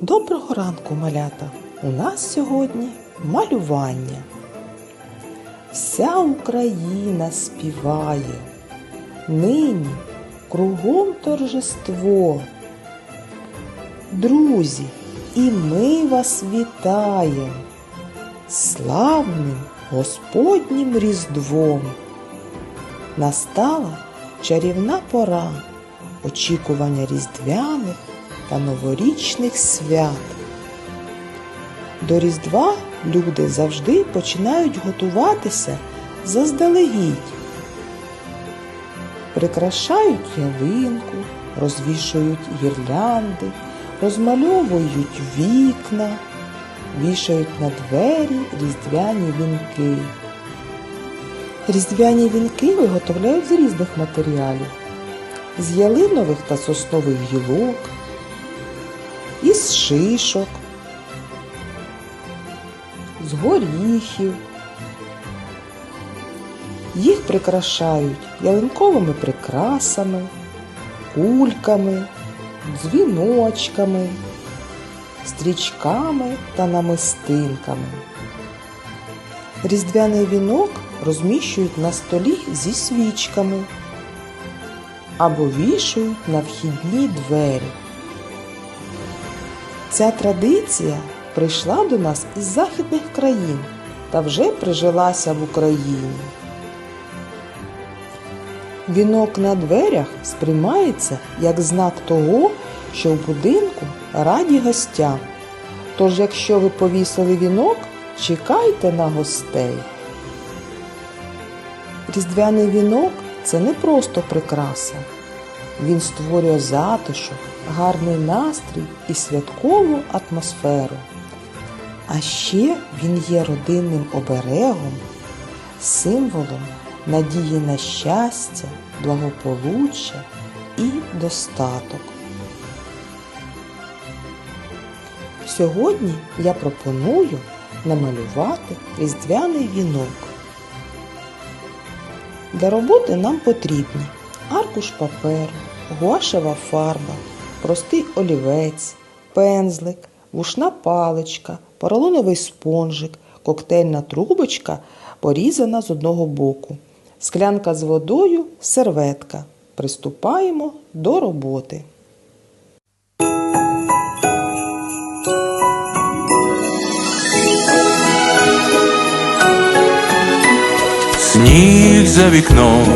Доброго ранку, малята! У нас сьогодні малювання. Вся Україна співає, нині кругом торжество. Друзі, і ми вас вітаємо славним Господнім Різдвом. Настала чарівна пора очікування різдвяних та новорічних свят. До Різдва люди завжди починають готуватися заздалегідь. Прикрашають ялинку, розвішують гірлянди, розмальовують вікна, вішають на двері різдвяні вінки. Різдвяні вінки виготовляють з різних матеріалів з ялинових та соснових гілок, із шишок, з горіхів. Їх прикрашають ялинковими прикрасами, кульками, дзвіночками, стрічками та намистинками. Різдвяний вінок розміщують на столі зі свічками або вішають на вхідні двері. Ця традиція прийшла до нас із західних країн та вже прижилася в Україні. Вінок на дверях сприймається як знак того, що в будинку раді гостям. Тож, якщо ви повісили вінок, чекайте на гостей. Різдвяний вінок це не просто прикраса. Він створює затишок, гарний настрій і святкову атмосферу. А ще він є родинним оберегом, символом надії на щастя, благополуччя і достаток. Сьогодні я пропоную намалювати різдвяний вінок. Для роботи нам потрібні аркуш паперу, гуашева фарба, простий олівець, пензлик, вушна паличка, поролоновий спонжик, коктейльна трубочка, порізана з одного боку, склянка з водою, серветка. Приступаємо до роботи. Сніг за вікном,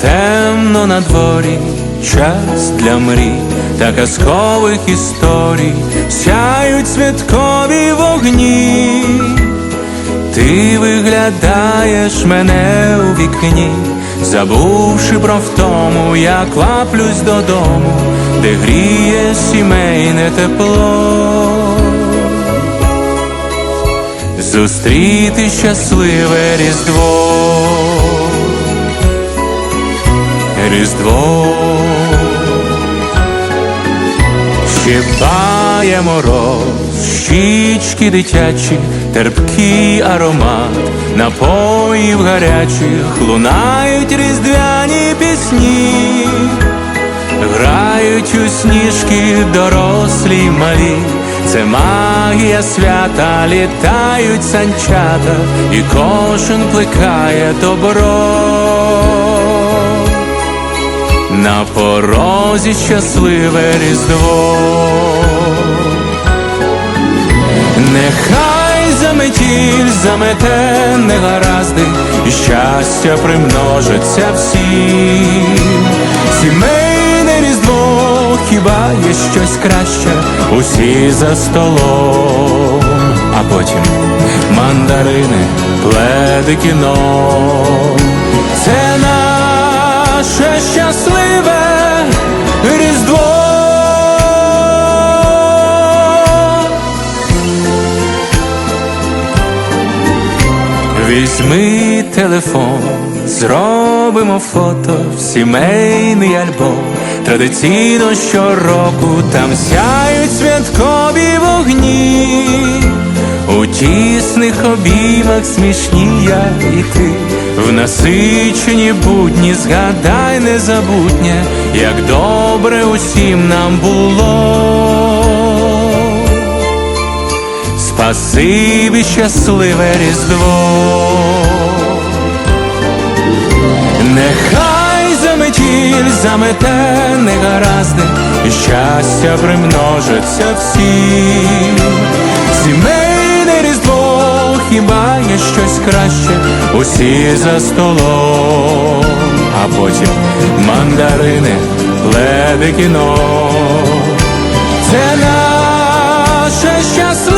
темно на дворі, час для мрій та казкових історій, сяють святкові вогні, ти виглядаєш мене у вікні, забувши про втому, я кваплюсь додому, де гріє сімейне тепло. Зустріти щасливе Різдво. Різдво щипає мороз, щічки дитячі, терпкий аромат, напоїв гарячих, лунають різдвяні пісні, грають у сніжки дорослі й малі. Це магія свята, літають санчата, і кожен плекає добро. На порозі щасливе різдво. Нехай заметіль замете негаразди, і щастя примножиться всім. Сімейне різдво, хіба є щось краще, усі за столом, а потім мандарини, пледи кіно. Це Візьми телефон, зробимо фото, в сімейний альбом. Традиційно щороку там сяють святкові вогні. У тісних обіймах смішні я і ти, в насичені будні згадай незабутнє, як добре усім нам було. Спасибі, щасливе Різдво. Нехай заметіль замете негаразди, щастя примножиться всім. Сімейне різдво, хіба є щось краще, усі за столом, а потім мандарини, леди кіно. Це наше щасливе